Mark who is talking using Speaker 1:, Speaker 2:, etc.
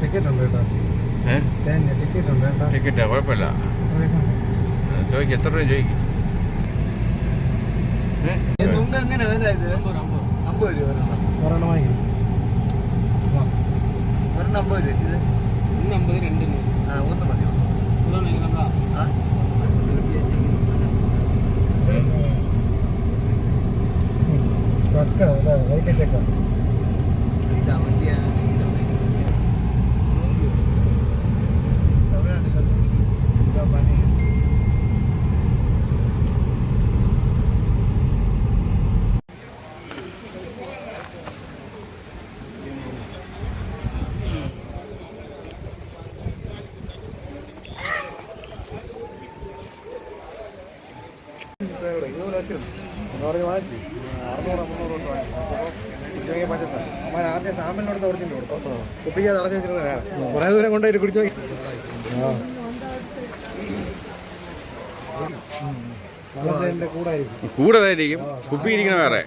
Speaker 1: Ticket ഉണ്ട് കേട്ടോ. Ticket ഉണ്ട് കേട്ടോ.
Speaker 2: ടിക്കറ്റാ കുഴപ്പമില്ല? ചോദിക്കും എത്ര രൂപ ചോദിക്കും? ഏ?
Speaker 3: ഇത്
Speaker 1: കുറേ ദൂരം കൊണ്ടുപോയിട്ട് കുടിച്ചു വെള്ളത്തിന്റെ കൂടായിരിക്കും.
Speaker 2: കുപ്പി ഇരിക്കണ വേറെ.